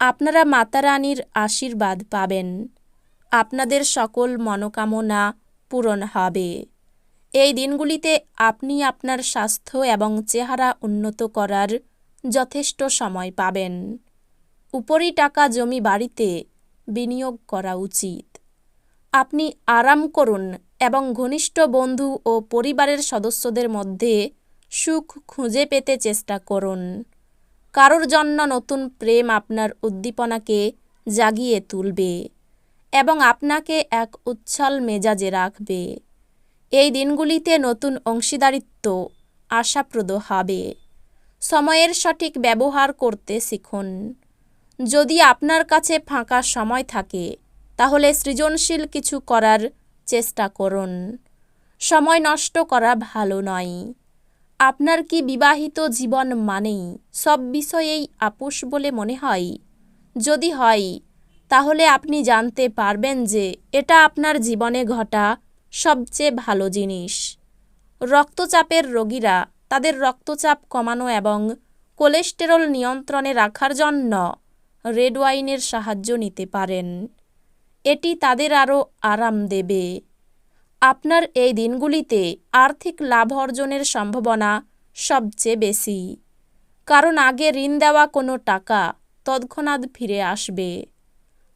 আপনারা মাতা রানীর আশীর্বাদ পাবেন। আপনাদের সকল মনোকামনা পূরণ হবে। এই দিনগুলিতে আপনি আপনার স্বাস্থ্য এবং চেহারা উন্নত করার যথেষ্ট সময় পাবেন। উপরি টাকা জমি বাড়িতে বিনিয়োগ করা উচিত। আপনি আরাম করুন এবং ঘনিষ্ঠ বন্ধু ও পরিবারের সদস্যদের মধ্যে সুখ খুঁজে পেতে চেষ্টা করুন। কারোর জন্য নতুন প্রেম আপনার উদ্দীপনাকে জাগিয়ে তুলবে এবং আপনাকে এক উচ্ছল মেজাজে রাখবে। এই দিনগুলিতে নতুন অংশীদারিত্ব আশাপ্রদ হবে। সময়ের সঠিক ব্যবহার করতে শিখুন। যদি আপনার কাছে ফাঁকা সময় থাকে, তাহলে সৃজনশীল কিছু করার চেষ্টা করুন। সময় নষ্ট করা ভালো নয়। আপনার কি বিবাহিত জীবন মানেই সব বিষয়েই আপোষ বলে মনে হয়? যদি হয়, তাহলে আপনি জানতে পারবেন যে এটা আপনার জীবনে ঘটা সবচেয়ে ভালো জিনিস। রক্তচাপের রোগীরা তাদের রক্তচাপ কমানো এবং কোলেস্টেরল নিয়ন্ত্রণে রাখার জন্য রেড ওয়াইনের সাহায্য নিতে পারেন। এটি তাদের আরও আরাম দেবে। আপনার এই দিনগুলিতে আর্থিক লাভ অর্জনের সম্ভাবনা সবচেয়ে বেশি। কারণ আগে ঋণ দেওয়া কোনো টাকা তৎক্ষণাৎ ফিরে আসবে।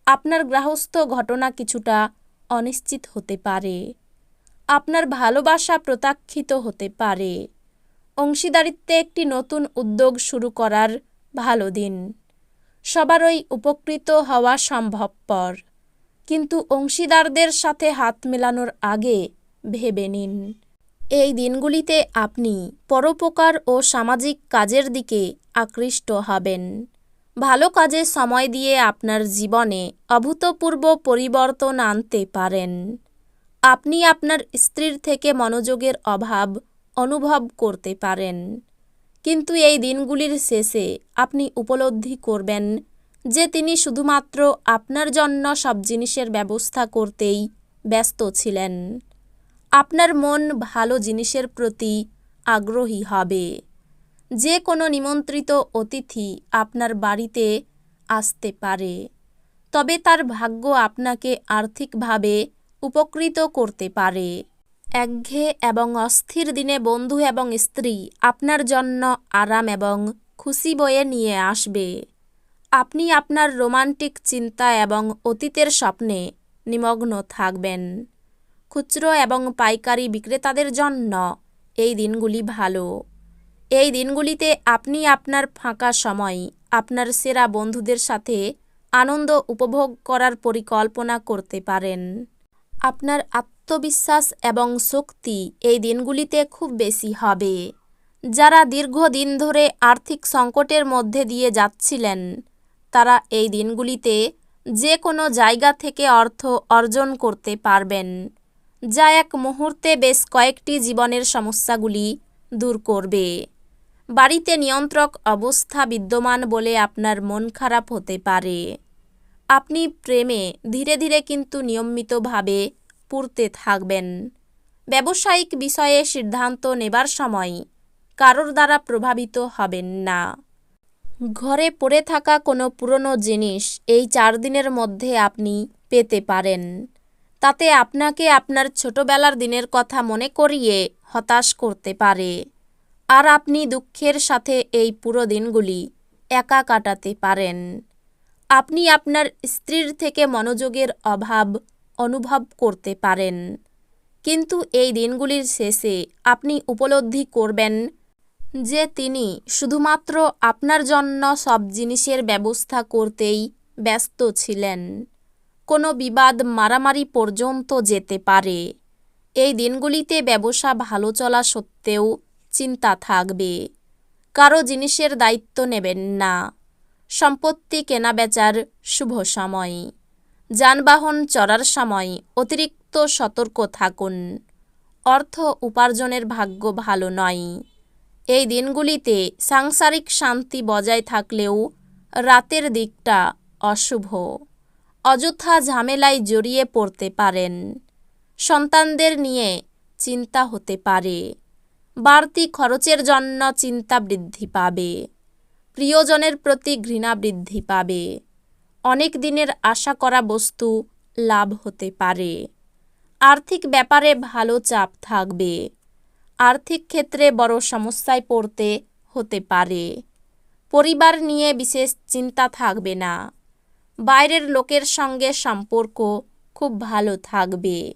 আপনার গ্রাহস্থ ঘটনা কিছুটা অনিশ্চিত হতে পারে। আপনার ভালোবাসা প্রত্যাখ্যিত হতে পারে। অংশীদারিত্বে একটি নতুন উদ্যোগ শুরু করার ভালো দিন। সবারই উপকৃত হওয়া সম্ভবপর। কিন্তু অংশীদারদের সাথে হাত মেলানোর আগে ভেবে নিন। এই দিনগুলিতে আপনি পরোপকার ও সামাজিক কাজের দিকে আকৃষ্ট হবেন। ভালো কাজে সময় দিয়ে আপনার জীবনে অভূতপূর্ব পরিবর্তন আনতে পারেন। আপনি আপনার স্ত্রীর থেকে মনোযোগের অভাব অনুভব করতে পারেন। কিন্তু এই দিনগুলির শেষে আপনি উপলব্ধি করবেন যে তিনি শুধুমাত্র আপনার জন্য সব জিনিসের ব্যবস্থা করতেই ব্যস্ত ছিলেন। আপনার মন ভালো জিনিসের প্রতি আগ্রহী হবে। যে কোনো নিমন্ত্রিত অতিথি আপনার বাড়িতে আসতে পারে। তবে তার ভাগ্য আপনাকে আর্থিকভাবে উপকৃত করতে পারে। একঘেয়ে এবং অস্থির দিনে বন্ধু এবং স্ত্রী আপনার জন্য আরাম এবং খুশি বয়ে নিয়ে আসবে। আপনি আপনার রোমান্টিক চিন্তা এবং অতীতের স্বপ্নে নিমগ্ন থাকবেন। খুচরো এবং পাইকারি বিক্রেতাদের জন্য এই দিনগুলি ভালো। এই দিনগুলিতে আপনি আপনার ফাঁকা সময়, আপনার সেরা বন্ধুদের সাথে আনন্দ উপভোগ করার পরিকল্পনা করতে পারেন। আপনার আত্মবিশ্বাস এবং শক্তি এই দিনগুলিতে খুব বেশি হবে। যারা দীর্ঘদিন ধরে আর্থিক সংকটের মধ্যে দিয়ে যাচ্ছিলেন তারা এই দিনগুলিতে যে কোনো জায়গা থেকে অর্থ অর্জন করতে পারবেন, যা এক মুহূর্তে বেশ কয়েকটি জীবনের সমস্যাগুলি দূর করবে। বাড়িতে নিয়ন্ত্রক অবস্থা বিদ্যমান বলে আপনার মন খারাপ হতে পারে। আপনি প্রেমে ধীরে ধীরে কিন্তু নিয়মিতভাবে পুড়তে থাকবেন। ব্যবসায়িক বিষয়ে সিদ্ধান্ত নেবার সময় কারোর দ্বারা প্রভাবিত হবেন না। ঘরে পড়ে থাকা কোনো পুরনো জিনিস এই চার দিনের মধ্যে আপনি পেতে পারেন। তাতে আপনাকে আপনার ছোটবেলার দিনের কথা মনে করিয়ে হতাশ করতে পারে। আর আপনি দুঃখের সাথে এই পুরো দিনগুলি একা কাটাতে পারেন। আপনি আপনার স্ত্রীর থেকে মনোযোগের অভাব অনুভব করতে পারেন। কিন্তু এই দিনগুলির শেষে আপনি উপলব্ধি করবেন যে তিনি শুধুমাত্র আপনার জন্য সব জিনিসের ব্যবস্থা করতেই ব্যস্ত ছিলেন। কোনো বিবাদ মারামারি পর্যন্ত যেতে পারে। এই দিনগুলিতে ব্যবসা ভালো চলা সত্ত্বেও চিন্তা থাকবে। কারও জিনিসের দায়িত্ব নেবেন না। সম্পত্তি কেনাবেচার শুভ সময়। যানবাহন চড়ার সময় অতিরিক্ত সতর্ক থাকুন। অর্থ উপার্জনের ভাগ্য ভালো নয়। এই দিনগুলিতে সাংসারিক শান্তি বজায় থাকলেও রাতের দিকটা অশুভ। অযথা ঝামেলায় জড়িয়ে পড়তে পারেন। সন্তানদের নিয়ে চিন্তা হতে পারে। বাড়তি খরচের জন্য চিন্তা বৃদ্ধি পাবে। প্রিয়জনের প্রতি ঘৃণা বৃদ্ধি পাবে। অনেক দিনের আশা করা বস্তু লাভ হতে পারে। আর্থিক ব্যাপারে ভালো চাপ থাকবে। আর্থিক ক্ষেত্রে বড় সমস্যায় পড়তে হতে পারে। পরিবার নিয়ে বিশেষ চিন্তা থাকবে না। বাইরের লোকের সঙ্গে সম্পর্ক খুব ভালো থাকবে।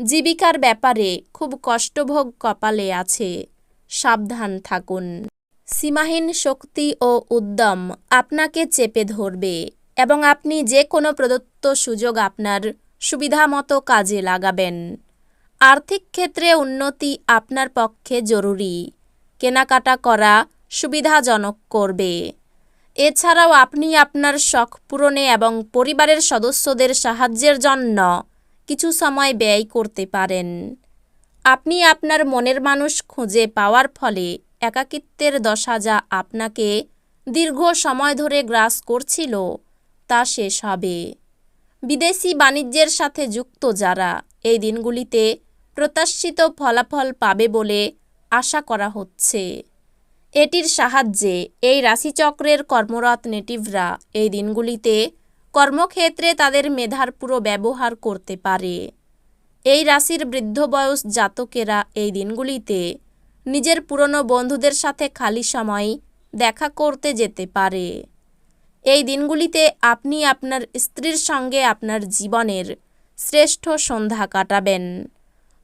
জীবিকার ব্যাপারে খুব কষ্টভোগ কপালে আছে। সাবধান থাকুন। সীমাহীন শক্তি ও উদ্যম আপনাকে চেপে ধরবে এবং আপনি যে কোনো প্রদত্ত সুযোগ আপনার সুবিধামতো কাজে লাগাবেন। আর্থিক ক্ষেত্রে উন্নতি আপনার পক্ষে জরুরি। কেনাকাটা করা সুবিধাজনক করবে। এছাড়াও আপনি আপনার শখ পূরণে এবং পরিবারের সদস্যদের সাহায্যের জন্য কিছু সময় ব্যয় করতে পারেন। আপনি আপনার মনের মানুষ খুঁজে পাওয়ার ফলে একাকিত্বের দশা যা আপনাকে দীর্ঘ সময় ধরে গ্রাস করছিল, তা শেষ হবে। বিদেশি বাণিজ্যের সাথে যুক্ত যারা, এই দিনগুলিতে প্রত্যাশিত ফলাফল পাবে বলে আশা করা হচ্ছে। এটির সাহায্যে এই রাশিচক্রের কর্মরত নেটিভরা এই দিনগুলিতে কর্মক্ষেত্রে তাদের মেধার পুরো ব্যবহার করতে পারে। এই রাশির বৃদ্ধ বয়স জাতকেরা এই দিনগুলিতে নিজের পুরনো বন্ধুদের সাথে খালি সময় দেখা করতে যেতে পারে। এই দিনগুলিতে আপনি আপনার স্ত্রীর সঙ্গে আপনার জীবনের শ্রেষ্ঠ সন্ধ্যা কাটাবেন।